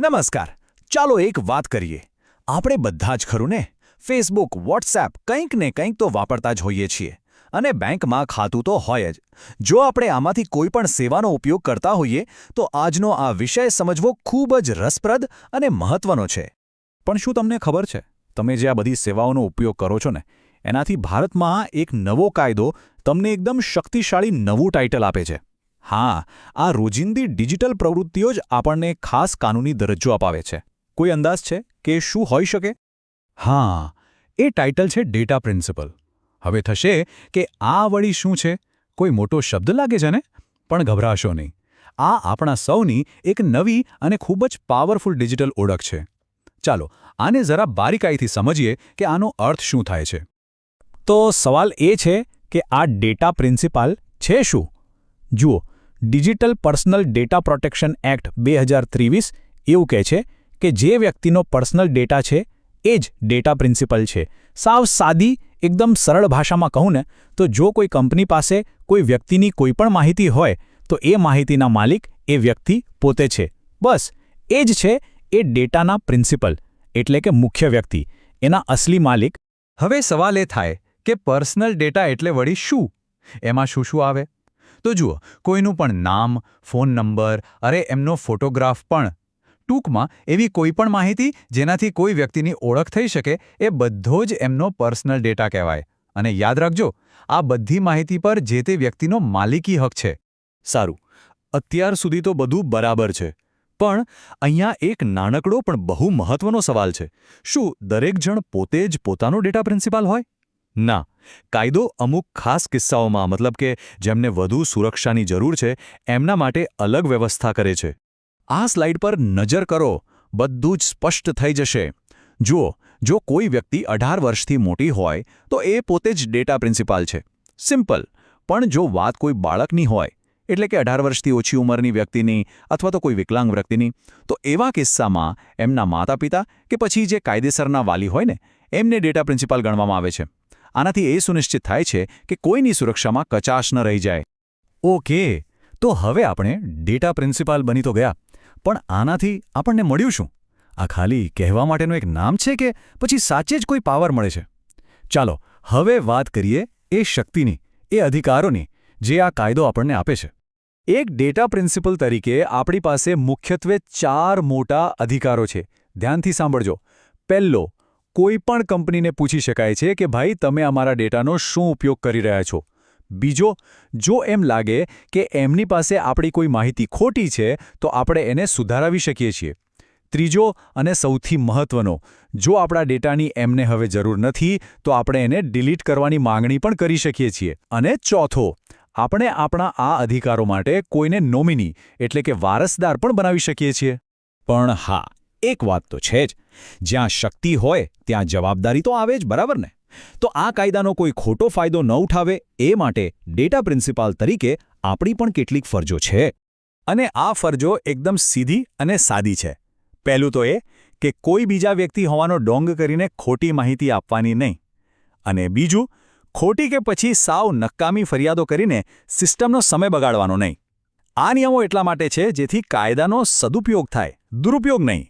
નમસ્કાર. ચાલો એક વાત કરીએ. આપણે બધા જ ખરું ને? ફેસબુક વોટ્સએપ કંઈક ને કંઈક તો વાપરતા જ હોઈએ છીએ. અને બેંકમાં ખાતું તો હોય જ. જો આપણે આમાંથી કોઈ પણ સેવાનો ઉપયોગ કરતા હોઈએ, તો આજનો આ વિષય સમજવો ખૂબ જ રસપ્રદ અને મહત્વનો છે. પણ શું તમને ખબર છે? તમે જે આ બધી સેવાઓનો ઉપયોગ કરો છો ને, એનાથી ભારતમાં એક નવો કાયદો તમને એકદમ શક્તિશાળી નવું ટાઇટલ આપે છે. હા, આ રોજિંદી ડિજિટલ પ્રવૃત્તિઓ જ આપણને ખાસ કાનૂની દરજ્જો અપાવે છે. કોઈ અંદાજ છે કે શું હોઈ શકે? હા, એ ટાઇટલ છે ડેટા પ્રિન્સિપલ. હવે થશે કે આ વળી શું છે? કોઈ મોટો શબ્દ લાગે છે ને? પણ ગભરાશો નહીં. આ આપણા સૌની એક નવી અને ખૂબ જ પાવરફુલ ડિજિટલ ઓળખ છે. ચાલો, આને જરા બારીકાઈથી સમજીએ કે આનો અર્થ શું થાય છે. તો સવાલ એ છે કે આ ડેટા પ્રિન્સિપાલ છે શું? જુઓ digital personal data protection act બે એવું કહે છે કે જે વ્યક્તિનો પર્સનલ ડેટા છે, એ જ ડેટા પ્રિન્સિપલ છે. સાવ સાદી, એકદમ સરળ ભાષામાં કહું ને, તો જો કોઈ કંપની પાસે કોઈ વ્યક્તિની કોઈપણ માહિતી હોય, તો એ માહિતીના માલિક એ વ્યક્તિ પોતે છે. બસ, એ જ છે, એ ડેટાના પ્રિન્સિપલ, એટલે કે મુખ્ય વ્યક્તિ. એના અસલી માલિક. હવે સવાલ એ થાય કે પર્સનલ ડેટા એટલે વળી શું? એમાં શું શું આવે? તો જુઓ, કોઈનું પણ નામ, ફોન નંબર, અરે એમનો ફોટોગ્રાફ પણ, ટૂંકમાં એવી કોઈ પણ માહિતી જેનાથી કોઈ વ્યક્તિની ઓળખ થઈ શકે એ બધો જ એમનો પર્સનલ ડેટા કહેવાય. અને યાદ રાખજો, આ બધી માહિતી પર જે તે વ્યક્તિનો માલિકી હક છે. સારું, અત્યાર સુધી તો બધું બરાબર છે. પણ અહીંયા એક નાનકડો પણ બહુ મહત્વનો સવાલ છે. શું દરેક જણ પોતે જ પોતાનો ડેટા પ્રિન્સિપાલ હોય? ના. કાયદો અમુક ખાસ કિસ્સાઓમાં, મતલબ કે જેમને વધુ સુરક્ષાની જરૂર છે, એમના માટે અલગ વ્યવસ્થા કરે છે. આ સ્લાઇડ પર નજર કરો, બધું જ સ્પષ્ટ થઈ જશે. જુઓ, જો કોઈ વ્યક્તિ અઢાર વર્ષથી મોટી હોય, તો એ પોતે જ ડેટા પ્રિન્સિપાલ છે. સિમ્પલ, પણ જો વાત કોઈ બાળકની હોય, એટલે કે અઢાર વર્ષથી ઓછી ઉંમરની વ્યક્તિની અથવા તો કોઈ વિકલાંગ વ્યક્તિની, તો એવા કિસ્સામાં એમના માતા પિતા કે પછી જે કાયદેસરના વાલી હોય ને, એમને ડેટા પ્રિન્સિપાલ ગણવામાં આવે છે. આનાથી એ સુનિશ્ચિત થાય છે કે કોઈની સુરક્ષામાં કચાશ ન રહી જાય. ઓકે, તો હવે આપણે ડેટા પ્રિન્સિપાલ બની તો ગયા, પણ આનાથી આપણને મળ્યું શું? આ ખાલી કહેવા માટેનું એક નામ છે કે પછી સાચે જ કોઈ પાવર મળે છે? ચાલો, હવે વાત કરીએ એ શક્તિની, એ અધિકારોની, જે આ કાયદો આપણને આપે છે. એક ડેટા પ્રિન્સિપલ તરીકે આપણી પાસે મુખ્યત્વે ચાર મોટા અધિકારો છે. ધ્યાનથી સાંભળજો. પહેલો કોઈ પણ કંપનીને પૂછી શકાય છે કે, ભાઈ, તમે અમારા ડેટાનો શું ઉપયોગ કરી રહ્યા છો? બીજો, જો એમ લાગે કે એમની પાસે આપણી કોઈ માહિતી ખોટી છે, તો આપણે એને સુધારાવી શકીએ છીએ. ત્રીજો અને સૌથી મહત્વનો, જો આપણા ડેટાની એમને હવે જરૂર નથી, તો આપણે એને ડિલીટ કરવાની માંગણી પણ કરી શકીએ છીએ. અને ચોથો, આપણે આપણા આ અધિકારો માટે કોઈને નોમિની, એટલે કે વારસદાર પણ બનાવી શકીએ છીએ. પણ હા એક વાત તો છે જ, જ્યાં શક્તિ હોય ત્યાં જવાબદારી તો આવે જ, બરાબર ને? તો આ કાયદાનો કોઈ ખોટો ફાયદો ન ઉઠાવે એ માટે ડેટા પ્રિન્સિપાલ તરીકે આપણી પણ કેટલીક ફરજો છે. અને આ ફરજો એકદમ સીધી અને સાદી છે. પહેલું તો એ કે કોઈ બીજા વ્યક્તિ હોવાનો ડોંગ કરીને ખોટી માહિતી આપવાની નહીં. અને બીજું, ખોટી કે પછી સાવ નક્કામી ફરિયાદો કરીને સિસ્ટમનો સમય બગાડવાનો નહીં. આ નિયમો એટલા માટે છે જેથી કાયદાનો સદુપયોગ થાય, દુરુપયોગ નહીં.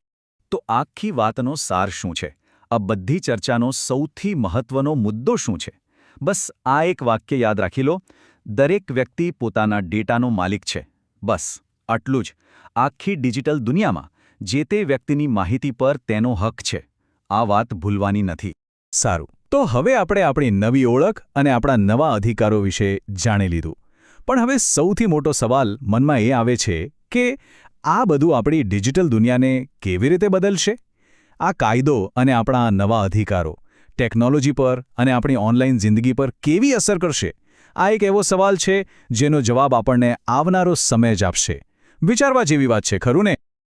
તો આખી વાતનો સાર શું છે? આ બધી ચર્ચાનો સૌથી મહત્વનો મુદ્દો શું છે? બસ આ એક વાક્ય યાદ રાખી લો. દરેક વ્યક્તિ પોતાના ડેટાનો માલિક છે. બસ, આટલું જ. આખી ડિજિટલ દુનિયામાં જે તે વ્યક્તિની માહિતી પર તેનો હક છે. આ વાત ભૂલવાની નથી. સારું. તો હવે આપણે આપણી નવી ઓળખ અને આપણા નવા અધિકારો વિશે જાણી લીધું. પણ હવે સૌથી મોટો સવાલ મનમાં એ આવે છે કે આ બધું આપણી ડિજિટલ દુનિયાને કેવી રીતે બદલશે? આ કાયદો અને આપણા નવા અધિકારો, ટેકનોલોજી પર અને આપણી ઓનલાઈન જિંદગી પર કેવી અસર કરશે? આ એક એવો સવાલ છે જેનો જવાબ આપણને આવનારો સમય જ આપશે. વિચારવા જેવી વાત છે, ખરું ને?